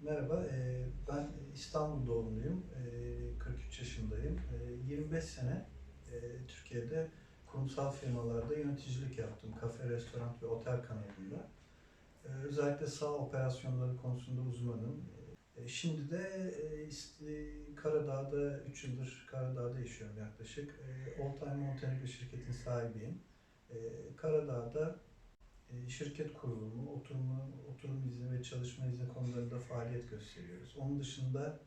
Merhaba, e, ben İstanbul doğumluyum, e, 43 yaşındayım. E, 25 sene e, Türkiye'de kurumsal firmalarda yöneticilik yaptım. Kafe, restoran ve otel kanalında. Özellikle sağ operasyonları konusunda uzmanım. Şimdi de Karadağ'da, 3 yıldır Karadağ'da yaşıyorum yaklaşık. All Time Montenegro şirketin sahibiyim. Karadağ'da şirket kurulumu, oturumu, oturum izni ve çalışma izni konularında faaliyet gösteriyoruz. Onun dışında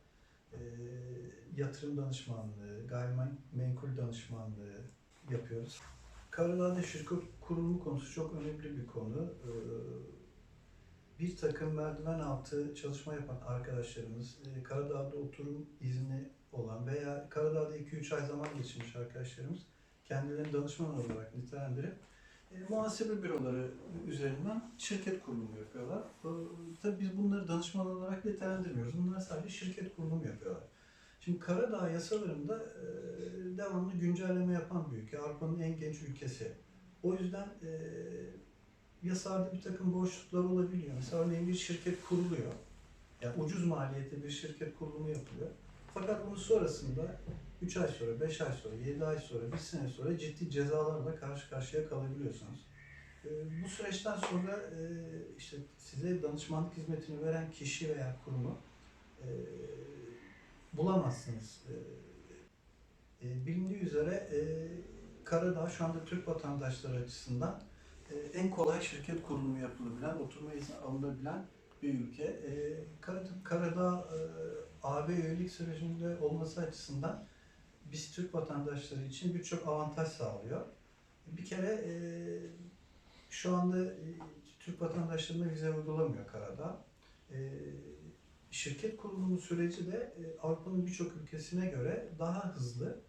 e, yatırım danışmanlığı, gayrimenkul danışmanlığı yapıyoruz. Karadağ'da şirket kurulumu konusu çok önemli bir konu. E, bir takım merdiven altı çalışma yapan arkadaşlarımız, e, Karadağ'da oturum izni olan veya Karadağ'da 2-3 ay zaman geçirmiş arkadaşlarımız kendilerini danışman olarak nitelendirip e, muhasebe büroları üzerinden şirket kurulumu yapıyorlar. E, tabii biz bunları danışman olarak nitelendirmiyoruz. Bunlar sadece şirket kurulumu yapıyorlar. Şimdi Karadağ yasalarında e, devamlı güncelleme yapan bir ülke. Avrupa'nın en genç ülkesi. O yüzden e, yasalarda bir takım boşluklar olabiliyor. Mesela örneğin bir şirket kuruluyor. Yani ucuz maliyette bir şirket kurulumu yapılıyor. Fakat bunun sonrasında 3 ay sonra, 5 ay sonra, 7 ay sonra, 1 sene sonra ciddi cezalarla karşı karşıya kalabiliyorsunuz. Ee, Bu süreçten sonra e, işte size danışmanlık hizmetini veren kişi veya kurumu e, bulamazsınız. E, e, Bilindiği üzere e, Karadağ şu anda Türk vatandaşları açısından en kolay şirket kurulumu yapılabilen, oturma izni alınabilen bir ülke. E, Kar- Karadağ e, AB üyelik sürecinde olması açısından biz Türk vatandaşları için birçok avantaj sağlıyor. Bir kere e, şu anda e, Türk vatandaşlarına vize uygulamıyor Karadağ. E, şirket kurulumu süreci de e, Avrupa'nın birçok ülkesine göre daha hızlı,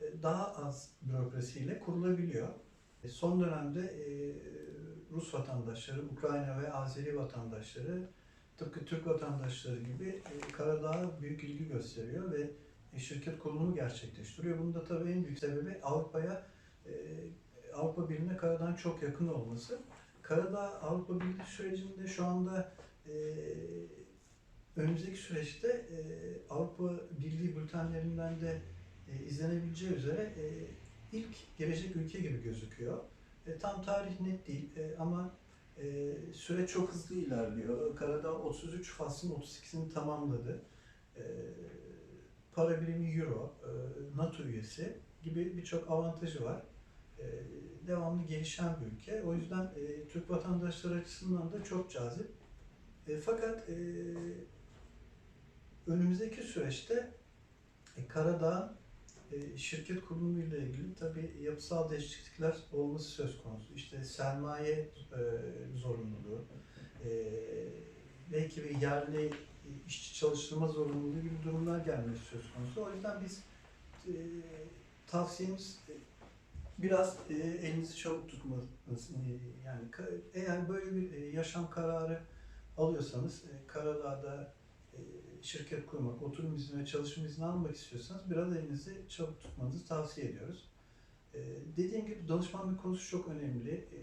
e, daha az bürokrasiyle kurulabiliyor. E, Son dönemde e, Rus vatandaşları, Ukrayna ve Azeri vatandaşları tıpkı Türk vatandaşları gibi e, Karadağ'a büyük ilgi gösteriyor ve şirket kurulumu gerçekleştiriyor. Bunun da tabii en büyük sebebi Avrupa'ya, e, Avrupa Birliği'ne Karadağ'ın çok yakın olması. Karadağ Avrupa Birliği sürecinde şu anda e, önümüzdeki süreçte e, Avrupa Birliği bültenlerinden de e, izlenebileceği üzere ilk gelecek ülke gibi gözüküyor. Tam tarih net değil ama e, süreç çok hızlı ilerliyor. Karadağ 33 faslın 32'sini tamamladı. Para birimi euro, e, NATO üyesi gibi birçok avantajı var. E, devamlı gelişen bir ülke. O yüzden e, Türk vatandaşları açısından da çok cazip. Fakat önümüzdeki süreçte Karadağ şirket kurulumu ile ilgili tabii yapısal değişiklikler olması söz konusu. İşte sermaye zorunluluğu, belki bir yerli işçi çalıştırma zorunluluğu gibi durumlar gelmesi söz konusu. O yüzden biz e, tavsiyemiz e, biraz e, elinizi çabuk tutmanız. E, yani eğer böyle bir e, yaşam kararı alıyorsanız e, Karadağ'da e, şirket kurmak, oturum izni ve çalışma izni almak istiyorsanız biraz elinizi çabuk tutmanızı tavsiye ediyoruz. E, dediğim gibi danışmanlık konusu çok önemli. E,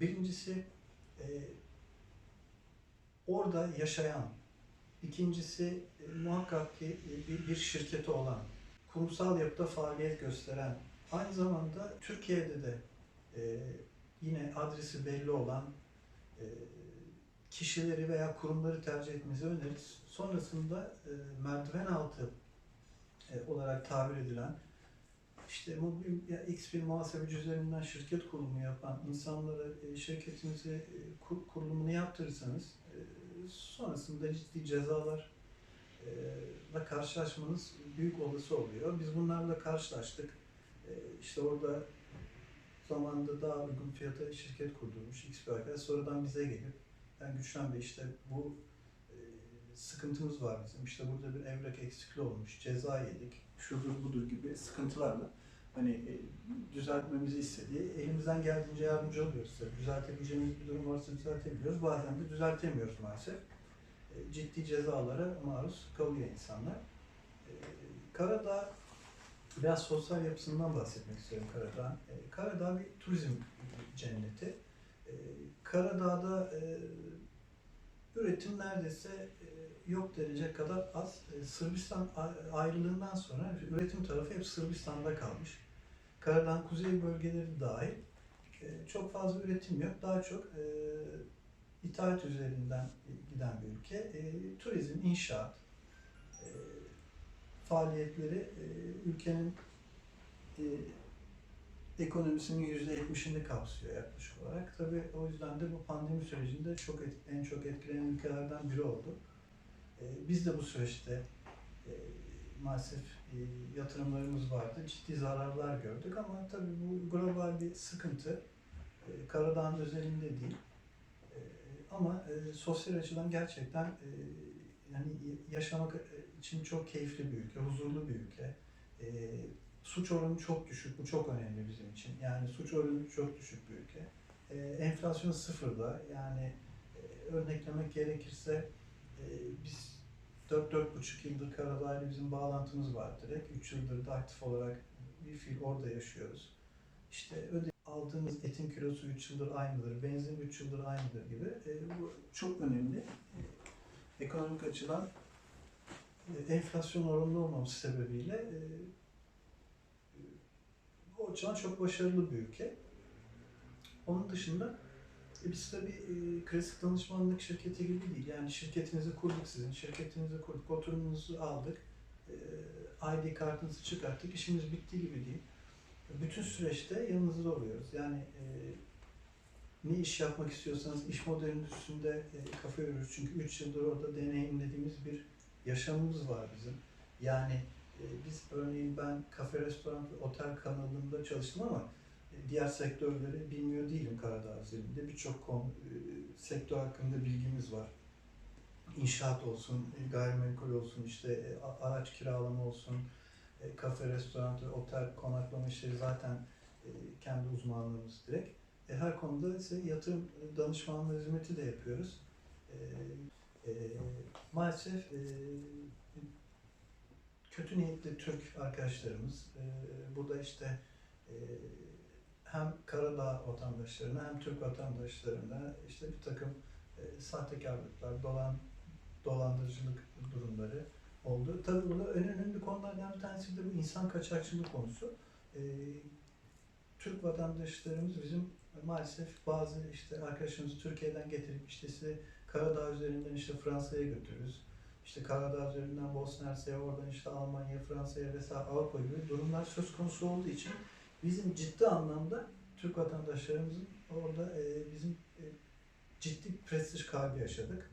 birincisi e, orada yaşayan, ikincisi e, muhakkak ki e, bir, bir şirketi olan, kurumsal yapıda faaliyet gösteren, aynı zamanda Türkiye'de de e, yine adresi belli olan e, kişileri veya kurumları tercih etmenizi öneririz. Sonrasında e, merdiven altı e, olarak tabir edilen işte mobil ya X bir muhasebeci üzerinden şirket kurulumu yapan insanlara e, şirketinizi e, kur- kurulumunu yaptırırsanız sonrasında ciddi cezalar e, la karşılaşmanız büyük olası oluyor. Biz bunlarla karşılaştık. İşte orada zamanında daha uygun fiyata şirket kurdurmuş X bir arkadaş sonradan bize gelip yani Güçlen Bey işte bu sıkıntımız var bizim. İşte burada bir evrak eksikliği olmuş, ceza yedik, şudur budur gibi sıkıntılarla hani e, düzeltmemizi istediği elimizden geldiğince yardımcı oluyoruz. Tabii düzeltebileceğimiz bir durum varsa düzeltebiliyoruz. Bazen de düzeltemiyoruz maalesef. E, ciddi cezalara maruz kalıyor insanlar. E, Karadağ biraz sosyal yapısından bahsetmek istiyorum Karadağ. E, Karadağ bir turizm cenneti. Karadağ'da üretim neredeyse yok denecek kadar az. E, Sırbistan ayrılığından sonra üretim tarafı hep Sırbistan'da kalmış. Karadan kuzey bölgeleri dahil e, çok fazla üretim yok. Daha çok e, ithalat üzerinden giden bir ülke. Turizm, inşaat faaliyetleri ülkenin ekonomisinin %70'ini kapsıyor yaklaşık olarak. Tabii o yüzden de bu pandemi sürecinde çok en çok etkilenen ülkelerden biri oldu. E, biz de bu süreçte e, maalesef e, yatırımlarımız vardı. Ciddi zararlar gördük ama tabii bu global bir sıkıntı. E, Karadağ'ın özelinde değil. E, ama e, sosyal açıdan gerçekten yani yaşamak için çok keyifli bir ülke, huzurlu bir ülke. E, suç oranı çok düşük, bu çok önemli bizim için. Yani suç oranı çok düşük bir ülke. Enflasyon sıfırda, yani örneklemek gerekirse e, biz 4-4,5 yıldır Karadağ ile bizim bağlantımız var direkt. 3 yıldır da aktif olarak bir fiil orada yaşıyoruz. İşte öde aldığımız etin kilosu 3 yıldır aynıdır, benzin 3 yıldır aynıdır gibi. E, bu çok önemli. E, ekonomik açıdan e, enflasyon oranında olmaması sebebiyle e, o açıdan çok başarılı bir ülke. Onun dışında e, biz tabii e, klasik danışmanlık şirketi gibi değil. Yani şirketinizi kurduk sizin, şirketinizi kurduk, oturumunuzu aldık, e, ID kartınızı çıkarttık, işimiz bitti gibi değil. Bütün süreçte yanınızda oluyoruz. Yani e, ne iş yapmak istiyorsanız iş modelinin üstünde e, kafa yoruyoruz. Çünkü 3 yıldır orada deneyimlediğimiz bir yaşamımız var bizim. Yani e, biz örneğin ben kafe, restoran ve otel kanalında çalıştım ama diğer sektörleri bilmiyor değilim Karadağ özelinde. Birçok e, sektör hakkında bilgimiz var. İnşaat olsun, e, gayrimenkul olsun, işte e, araç kiralama olsun, kafe, restoran otel konaklama işleri zaten kendi uzmanlığımız direkt. Her konuda ise yatırım danışmanlığı hizmeti de yapıyoruz. Maalesef kötü niyetli Türk arkadaşlarımız burada işte hem Karadağ vatandaşlarına hem Türk vatandaşlarına işte bir takım e, sahtekarlıklar, dolan dolandırıcılık durumları oldu. Tabii burada en önemli konulardan bir tanesi de bu insan kaçakçılığı konusu. E, Türk vatandaşlarımız bizim maalesef bazı işte arkadaşlarımızı Türkiye'den getirip işte size Karadağ üzerinden işte Fransa'ya götürürüz. İşte Karadağ üzerinden Bosna Hersek'e, oradan işte Almanya, Fransa'ya vesaire Avrupa gibi durumlar söz konusu olduğu için bizim ciddi anlamda Türk vatandaşlarımızın orada e, bizim e, ciddi prestij kaybı yaşadık.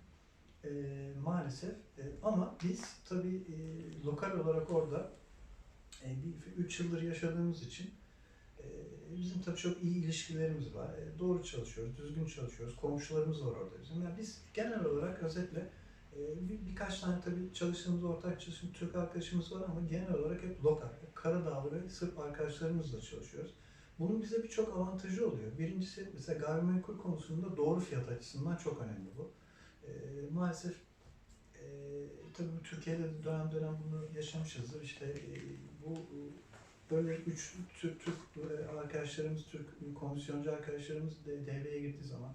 E, maalesef. E, ama biz tabii e, lokal olarak orada e, bir 3 yıldır yaşadığımız için e, bizim tabii çok iyi ilişkilerimiz var. E, doğru çalışıyoruz, düzgün çalışıyoruz. Komşularımız var orada bizim. Yani biz genel olarak özetle bir, birkaç tane tabii çalıştığımız, ortak çalıştığımız Türk arkadaşımız var ama genel olarak hep lokal, Karadağlı ve Sırp arkadaşlarımızla çalışıyoruz. Bunun bize birçok avantajı oluyor. Birincisi mesela gayrimenkul konusunda doğru fiyat açısından çok önemli bu. E, maalesef e, tabii Türkiye'de de dönem dönem bunu yaşamışızdır. İşte e, bu böyle üç Türk, Türk e, arkadaşlarımız, Türk komisyoncu arkadaşlarımız de devreye girdiği zaman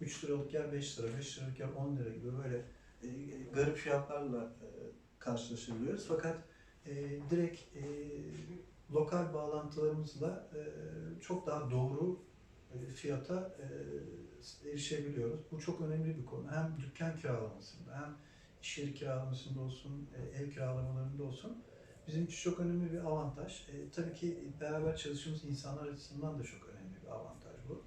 3 liralık yer 5 lira, 5 liralık yer 10 lira gibi böyle e, garip fiyatlarla e, karşılaşabiliyoruz. Fakat e, direkt e, lokal bağlantılarımızla çok daha doğru fiyata erişebiliyoruz. Bu çok önemli bir konu. Hem dükkan kiralamasında hem iş yeri kiralamasında olsun, ev kiralamalarında olsun bizim için çok önemli bir avantaj. Tabii ki beraber çalıştığımız insanlar açısından da çok önemli bir avantaj bu.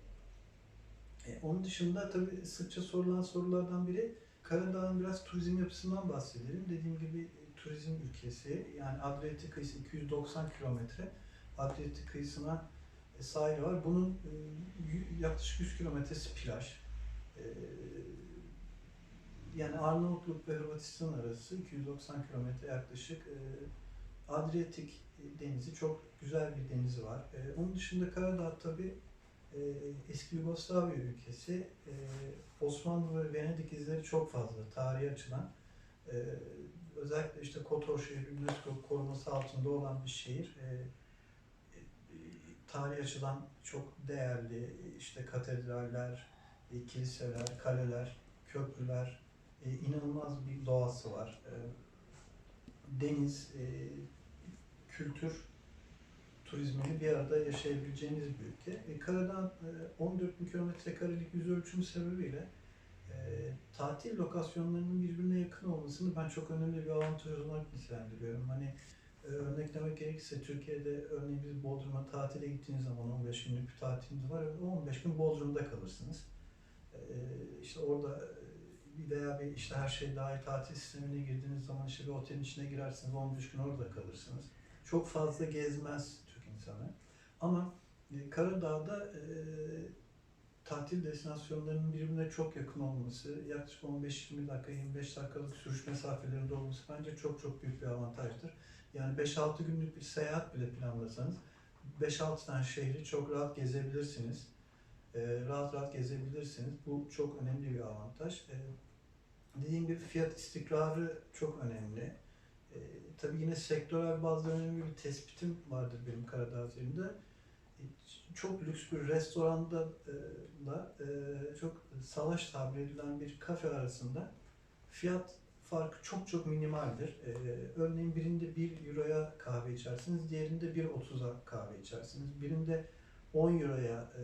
Onun dışında tabii sıkça sorulan sorulardan biri Karadağ'ın biraz turizm yapısından bahsedelim. Dediğim gibi e, turizm ülkesi yani Adriyatik kıyısı 290 kilometre. Adriyatik kıyısına e, sahili var. Bunun e, yaklaşık 100 kilometresi plaj. Yani Arnavutluk ve Hırvatistan arası 290 kilometre yaklaşık Adriyatik denizi çok güzel bir denizi var. Onun dışında Karadağ tabi eski Yugoslavya ülkesi. E, Osmanlı ve Venedik izleri çok fazla tarihi açıdan. E, özellikle işte Kotor şehri UNESCO koruması altında olan bir şehir. E, e, açıdan çok değerli işte katedraller, e, kiliseler, kaleler, köprüler, E, inanılmaz bir doğası var. E, deniz, e, kültür, turizmini bir arada yaşayabileceğiniz bir ülke. E, karadan e, 14 bin kilometre karelik yüz ölçümü sebebiyle e, tatil lokasyonlarının birbirine yakın olmasını ben çok önemli bir avantaj olarak nitelendiriyorum. Hani e, örneklemek gerekirse Türkiye'de örneğin biz Bodrum'a tatile gittiğiniz zaman 15 günlük bir tatiliniz var. O 15 gün Bodrum'da kalırsınız. E, işte orada e, veya bir işte her şey dahil tatil sistemine girdiğiniz zaman işte bir otelin içine girersiniz 15 gün orada kalırsınız. Çok fazla gezmez Türk insanı. Ama e, Karadağ'da e, tatil destinasyonlarının birbirine çok yakın olması, yaklaşık 15-20 dakika, 25 dakikalık sürüş mesafelerinde olması bence çok çok büyük bir avantajdır. Yani 5-6 günlük bir seyahat bile planlasanız 5-6 tane şehri çok rahat gezebilirsiniz. Ee, rahat rahat gezebilirsiniz. Bu çok önemli bir avantaj. Ee, dediğim gibi fiyat istikrarı çok önemli. Ee, tabii yine sektörel bazda önemli bir tespitim vardır benim Karadağ üzerinde. Ee, Çok lüks bir restoranda e, da e, çok salaş tabir edilen bir kafe arasında fiyat farkı çok çok minimaldir. Ee, örneğin birinde 1 euroya kahve içersiniz, diğerinde 1.30'a kahve içersiniz. Birinde 10 euroya e,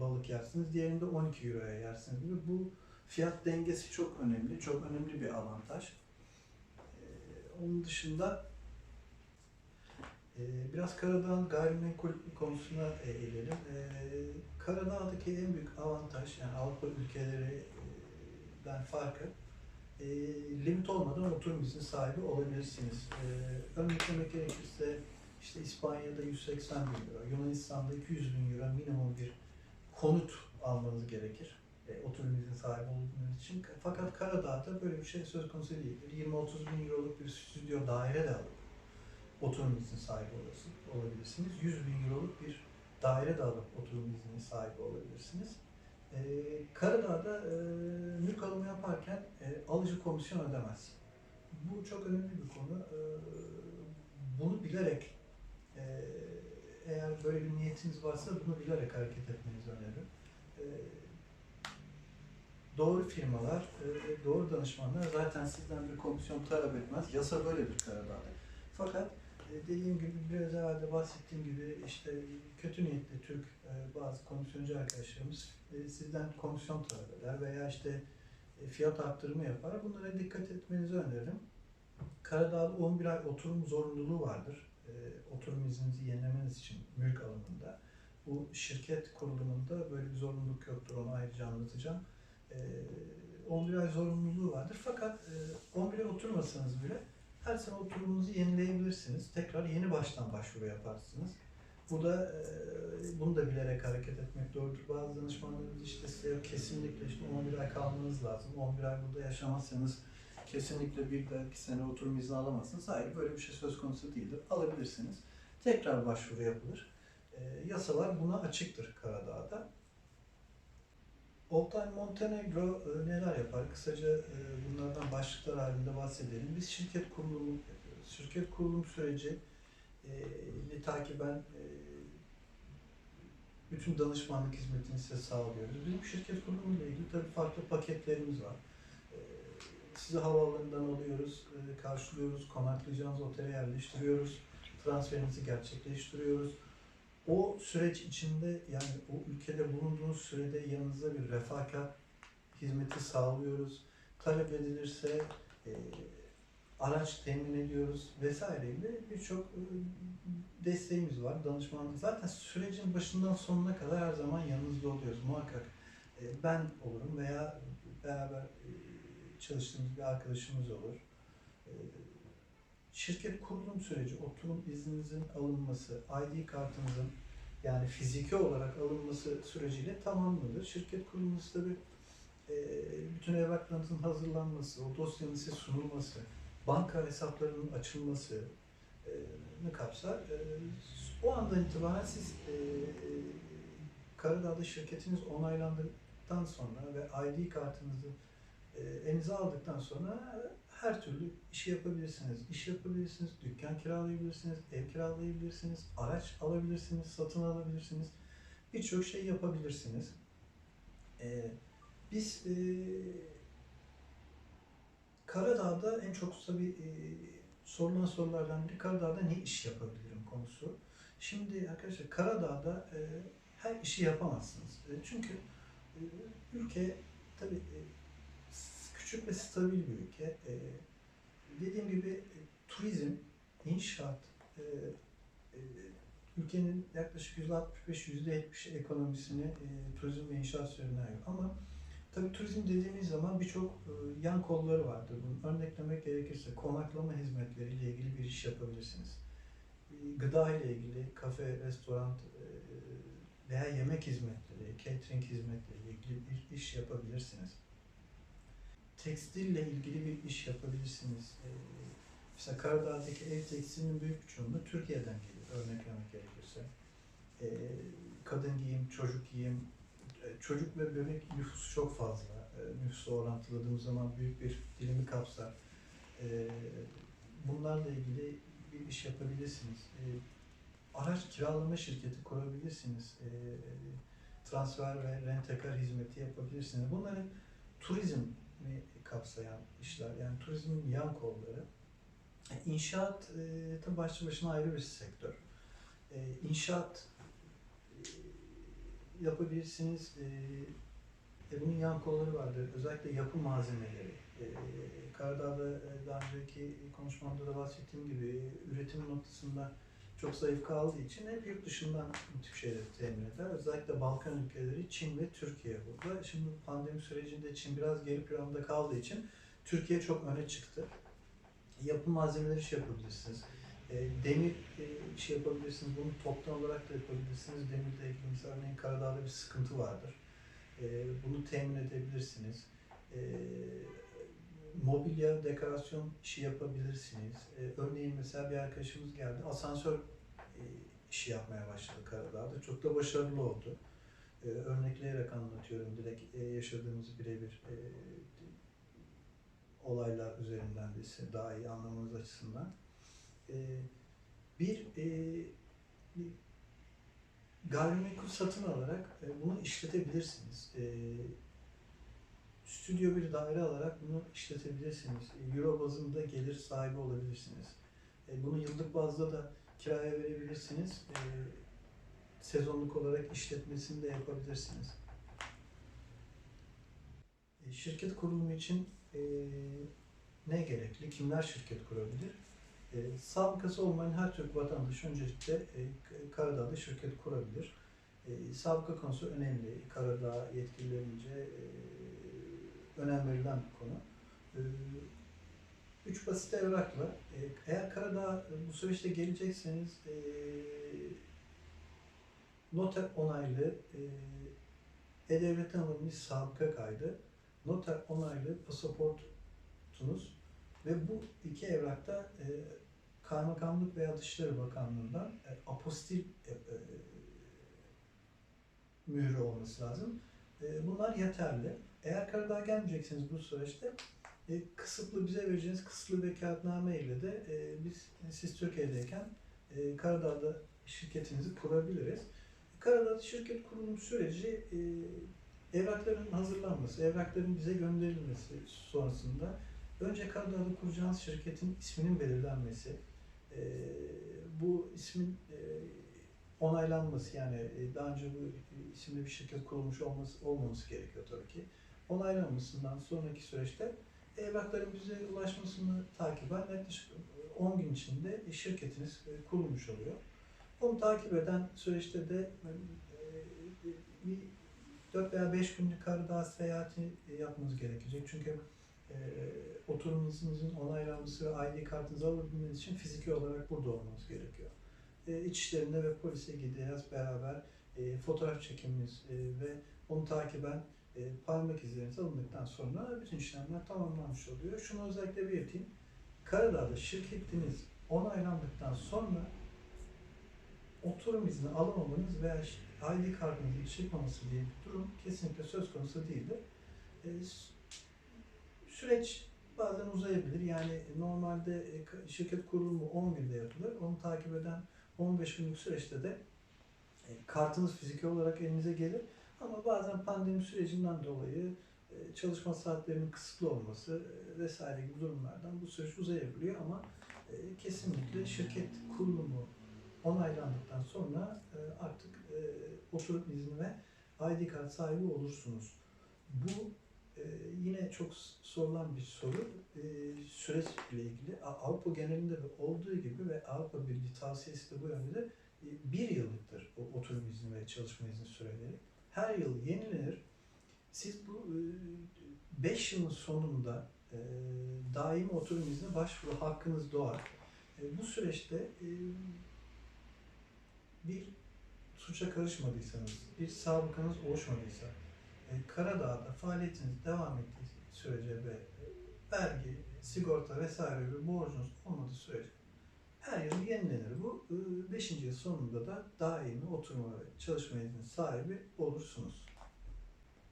balık yersiniz, diğerinde 12 euroya yersiniz. Bu fiyat dengesi çok önemli, çok önemli bir avantaj. Onun dışında e, biraz Karadağ'ın gayrimenkul konusuna eğilelim. E, Karadağ'daki en büyük avantaj, yani Avrupa ülkelerinden farkı, e, limit olmadan oturum izni sahibi olabilirsiniz. E, örneklemek gerekirse işte İspanya'da 180 bin euro, Yunanistan'da 200 bin euro minimum bir konut almanız gerekir. E, izni sahibi olduğunuz için. Fakat Karadağ'da böyle bir şey söz konusu değildir. 20-30 bin euroluk bir stüdyo daire de alıp izni sahibi olasın, olabilirsiniz. 100 bin euroluk bir daire de alıp izni sahibi olabilirsiniz. Ee, Karadağ'da e, mülk alımı yaparken e, alıcı komisyon ödemez. Bu çok önemli bir konu. Ee, bunu bilerek e, eğer böyle bir niyetiniz varsa bunu bilerek hareket etmenizi öneririm. Ee, doğru firmalar, e, doğru danışmanlar zaten sizden bir komisyon talep etmez. Yasa böyledir Karadağ'da. Fakat e, dediğim gibi biraz evvel bahsettiğim gibi işte kötü niyetli Türk e, bazı komisyoncu arkadaşlarımız sizden komisyon talep eder veya işte fiyat arttırımı yapar. Bunlara dikkat etmenizi öneririm. Karadağ'da 11 ay oturum zorunluluğu vardır. Oturum izninizi yenilemeniz için mülk alımında. Bu şirket kurulumunda böyle bir zorunluluk yoktur. Onu ayrıca anlatacağım. E, 11 ay zorunluluğu vardır. Fakat e, 11 ay oturmasanız bile her sene oturumunuzu yenileyebilirsiniz. Tekrar yeni baştan başvuru yaparsınız. Bu da e, bunu da bilerek hareket etmek doğrudur. Bazı danışmanlarımız işte size kesinlikle işte 11 ay kalmanız lazım. 11 ay burada yaşamazsanız kesinlikle bir dahaki sene oturum izni alamazsınız. Hayır böyle bir şey söz konusu değildir. Alabilirsiniz. Tekrar başvuru yapılır. E, yasalar buna açıktır Karadağ'da. Oldtime Montenegro e, neler yapar? Kısaca e, bunlardan başlıklar halinde bahsedelim. Biz şirket kurulumu yapıyoruz. Şirket kurulum süreci e, takiben e, bütün danışmanlık hizmetini size sağlıyoruz. Bizim şirket kurumu ile ilgili tabii farklı paketlerimiz var. E, sizi havaalanından alıyoruz, e, karşılıyoruz, konaklayacağınız otele yerleştiriyoruz, transferinizi gerçekleştiriyoruz. O süreç içinde yani o ülkede bulunduğunuz sürede yanınıza bir refakat hizmeti sağlıyoruz. Talep edilirse e, araç temin ediyoruz vesaire gibi birçok e, desteğimiz var. Danışmanlık zaten sürecin başından sonuna kadar her zaman yanınızda oluyoruz muhakkak. E, ben olurum veya beraber e, çalıştığımız bir arkadaşımız olur. E, şirket kurulum süreci, oturum izninizin alınması, ID kartınızın yani fiziki olarak alınması süreciyle tamamlanır. Şirket kurulması tabii e, bütün evraklarınızın hazırlanması, o dosyanın size sunulması, banka hesaplarının açılması e, ne kapsar. E, o andan itibaren siz e, Karadağ'da şirketiniz onaylandıktan sonra ve ID kartınızı e, elinize aldıktan sonra her türlü işi yapabilirsiniz. İş yapabilirsiniz, dükkan kiralayabilirsiniz, ev kiralayabilirsiniz, araç alabilirsiniz, satın alabilirsiniz. Birçok şey yapabilirsiniz. Ee, biz e, en çok tabii e, sorulan sorulardan biri Karadağ'da ne iş yapabilirim konusu. Şimdi arkadaşlar Karadağ'da e, her işi yapamazsınız. E, çünkü e, ülke tabii e, küçük ve stabil bir ülke. E, dediğim gibi e, turizm, inşaat, e, e, ülkenin yaklaşık %65-%70 ekonomisini e, turizm ve inşaat üzerinden ayırıyor. Ama tabii turizm dediğimiz zaman birçok e, yan kolları vardır. Bunu örneklemek gerekirse konaklama hizmetleriyle ilgili bir iş yapabilirsiniz. E, Gıda ile ilgili kafe, restoran e, veya yemek hizmetleri, catering hizmetleriyle ilgili bir iş yapabilirsiniz. Tekstille ilgili bir iş yapabilirsiniz. E, Mesela Karadağ'daki ev tekstilinin büyük bir çoğunluğu Türkiye'den geliyor örneklemek gerekirse. E, kadın giyim, çocuk giyim, e, çocuk ve bebek nüfusu çok fazla. E, nüfusu orantıladığımız zaman büyük bir dilimi kapsar. E, bunlarla ilgili bir iş yapabilirsiniz. E, araç kiralama şirketi kurabilirsiniz. E, transfer ve rentekar hizmeti yapabilirsiniz. Bunların turizmi kapsayan işler. Yani turizmin yan kolları. E, İnşaat e, tabii başlı başına ayrı bir sektör. E, inşaat e, yapabilirsiniz. E, e, bunun yan kolları vardır. Özellikle yapı malzemeleri. E, Karadağ'da e, daha önceki konuşmamda da bahsettiğim gibi üretim noktasında çok zayıf kaldığı için hep yurt dışından bu tip şeyleri temin eder. Özellikle Balkan ülkeleri, Çin ve Türkiye burada. Şimdi pandemi sürecinde Çin biraz geri planda kaldığı için Türkiye çok öne çıktı. Yapı malzemeleri şey yapabilirsiniz. E, demir e, şey yapabilirsiniz. Bunu toptan olarak da yapabilirsiniz. Demirle ilgili mesela örneğin Karadağ'da bir sıkıntı vardır. E, bunu temin edebilirsiniz. Mobilya, dekorasyon işi yapabilirsiniz. E, örneğin mesela bir arkadaşımız geldi. Asansör e, işi yapmaya başladı Karadağ'da. Çok da başarılı oldu. E, örnekleyerek anlatıyorum. Direkt e, yaşadığımız birebir e, olaylar üzerinden de size daha iyi anlamanız açısından. E, bir, e, gayrimenkul satın alarak e, bunu işletebilirsiniz. E, stüdyo bir daire alarak bunu işletebilirsiniz. E, Euro bazında gelir sahibi olabilirsiniz. E, bunu yıllık bazda da kiraya verebilirsiniz. E, sezonluk olarak işletmesini de yapabilirsiniz. Şirket kurulumu için ne gerekli? Kimler şirket kurabilir? E, sabıkası olmayan her Türk vatandaşı öncelikle e, Karadağ'da şirket kurabilir. E, sabıka konusu önemli. Karadağ yetkililerince önem verilen bir konu. E, üç basit evrakla, e, eğer Karadağ bu süreçte gelecekseniz e, noter onaylı E-Devlet'ten alınmış sabıka kaydı, noter onaylı pasaportunuz ve bu iki evrakta e, Kaymakamlık veya Dışişleri Bakanlığı'ndan e, apostil e, e, mührü olması lazım. E, bunlar yeterli. Eğer Karadağ'a gelmeyecekseniz bu süreçte e, kısıtlı bize vereceğiniz kısıtlı vekaletname ile de e, biz siz Türkiye'deyken e, Karadağ'da şirketinizi kurabiliriz. Karadağ'da şirket kurulum süreci e, evrakların hazırlanması, evrakların bize gönderilmesi sonrasında önce Karadağ'da kuracağınız şirketin isminin belirlenmesi, e, bu ismin e, onaylanması yani e, daha önce bu isimli bir şirket kurulmuş olması olmaması gerekiyor tabii ki. Onaylanmasından sonraki süreçte evrakların bize ulaşmasını takiben yaklaşık 10 gün içinde şirketiniz e, kurulmuş oluyor. Onu takip eden süreçte de e, bir 4 veya 5 günlük Karadağ seyahati yapmanız gerekecek. Çünkü e, oturumunuzun onaylanması ve ID kartınızı alabilmeniz için fiziki olarak burada olmanız gerekiyor. E, ve polise gideceğiz beraber fotoğraf çekiminiz e, ve onu takiben e, parmak izleriniz alındıktan sonra bütün işlemler tamamlanmış oluyor. Şunu özellikle belirteyim. Karadağ'da şirketiniz onaylandıktan sonra oturum izni alamamanız veya ID kartınızın çıkmaması diye bir durum kesinlikle söz konusu değildir. E, süreç bazen uzayabilir. Yani normalde e, şirket kurulumu 10 günde yapılır. Onu takip eden 15 günlük süreçte de e, kartınız fiziki olarak elinize gelir. Ama bazen pandemi sürecinden dolayı e, çalışma saatlerinin kısıtlı olması e, vesaire gibi durumlardan bu süreç uzayabiliyor ama e, kesinlikle şirket kurulumu onaylandıktan sonra artık e, oturum izni ve ID kart sahibi olursunuz. Bu yine çok sorulan bir soru. Süreçle ilgili Avrupa genelinde de olduğu gibi ve Avrupa Birliği tavsiyesi de bu yönde de bir yıllıktır oturum izni ve çalışma izni süreleri. Her yıl yenilenir. Siz bu 5 yılın sonunda e, daimi oturum izni başvuru hakkınız doğar. E, bu süreçte e, bir suça karışmadıysanız, bir sabıkanız oluşmadıysa, e, Karadağ'da faaliyetiniz devam ettiği sürece ve e, vergi, sigorta vesaire bir borcunuz olmadığı sürece her yıl yenilenir bu. 5. yıl sonunda da daimi oturma ve çalışma izni sahibi olursunuz.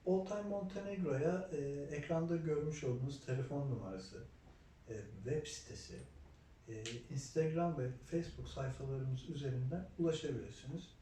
Time Montenegro'ya e, ekranda görmüş olduğunuz telefon numarası, e, web sitesi, e, Instagram ve Facebook sayfalarımız üzerinden ulaşabilirsiniz.